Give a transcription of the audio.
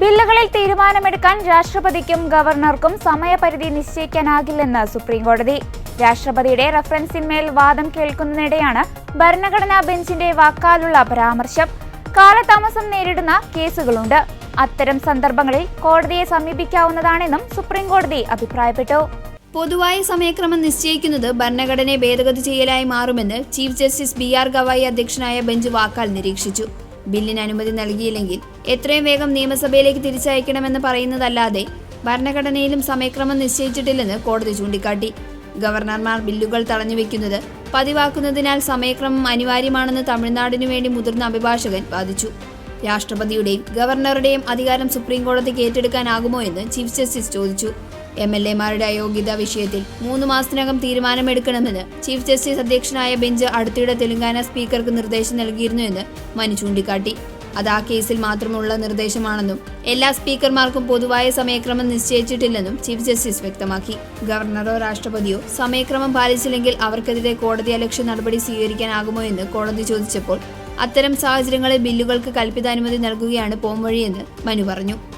ബില്ലുകളിൽ തീരുമാനമെടുക്കാൻ രാഷ്ട്രപതിക്കും ഗവർണർക്കും സമയപരിധി നിശ്ചയിക്കാനാകില്ലെന്ന് സുപ്രീംകോടതി. രാഷ്ട്രപതിയുടെ റഫറൻസിന്മേൽ വാദം കേൾക്കുന്നതിനിടെയാണ് ഭരണഘടനാ ബെഞ്ചിന്റെ വാക്കാലുള്ള പരാമർശം. കാലതാമസം നേരിടുന്ന കേസുകളുണ്ട്. അത്തരം സന്ദർഭങ്ങളിൽ കോടതിയെ സമീപിക്കാവുന്നതാണെന്നും സുപ്രീംകോടതി അഭിപ്രായപ്പെട്ടു. പൊതുവായ സമയക്രമം നിശ്ചയിക്കുന്നത് ഭരണഘടനയെ ഭേദഗതി ചെയ്യലായി മാറുമെന്ന് chief justice B R Gavai അധ്യക്ഷനായ ബെഞ്ച് വാക്കാൽ നിരീക്ഷിച്ചു. ബില്ലിന് അനുമതി നൽകിയില്ലെങ്കിൽ എത്രയും വേഗം നിയമസഭയിലേക്ക് തിരിച്ചയക്കണമെന്ന് പറയുന്നതല്ലാതെ ഭരണഘടനയിലും സമയക്രമം നിശ്ചയിച്ചിട്ടില്ലെന്ന് കോടതി ചൂണ്ടിക്കാട്ടി. ഗവർണർമാർ ബില്ലുകൾ തടഞ്ഞുവെക്കുന്നത് പതിവാക്കുന്നതിനാൽ സമയക്രമം അനിവാര്യമാണെന്ന് തമിഴ്നാടിനു വേണ്ടി മുതിർന്ന അഭിഭാഷകൻ വാദിച്ചു. രാഷ്ട്രപതിയുടെയും ഗവർണറുടെയും അധികാരം സുപ്രീംകോടതിക്ക് ഏറ്റെടുക്കാനാകുമോ എന്ന് ചീഫ് ജസ്റ്റിസ് ചോദിച്ചു. എം എൽ എമാരുടെ അയോഗ്യത വിഷയത്തിൽ മൂന്ന് മാസത്തിനകം തീരുമാനമെടുക്കണമെന്ന് ചീഫ് ജസ്റ്റിസ് അധ്യക്ഷനായ ബെഞ്ച് അടുത്തിടെ തെലങ്കാന സ്പീക്കർക്ക് നിർദ്ദേശം നൽകിയിരുന്നുവെന്ന് മനു ചൂണ്ടിക്കാട്ടി. അത് ആ കേസിൽ മാത്രമുള്ള നിർദ്ദേശമാണെന്നും എല്ലാ സ്പീക്കർമാർക്കും പൊതുവായ സമയക്രമം നിശ്ചയിച്ചിട്ടില്ലെന്നും ചീഫ് ജസ്റ്റിസ് വ്യക്തമാക്കി. ഗവർണറോ രാഷ്ട്രപതിയോ സമയക്രമം പാലിച്ചില്ലെങ്കിൽ അവർക്കെതിരെ കോടതി അലക്ഷ്യ നടപടി സ്വീകരിക്കാനാകുമോ എന്ന് കോടതി ചോദിച്ചപ്പോൾ അത്തരം സാഹചര്യങ്ങളിൽ ബില്ലുകൾക്ക് കൽപ്പിതാനുമതി നൽകുകയാണ് പോംവഴിയെന്ന് മനു പറഞ്ഞു.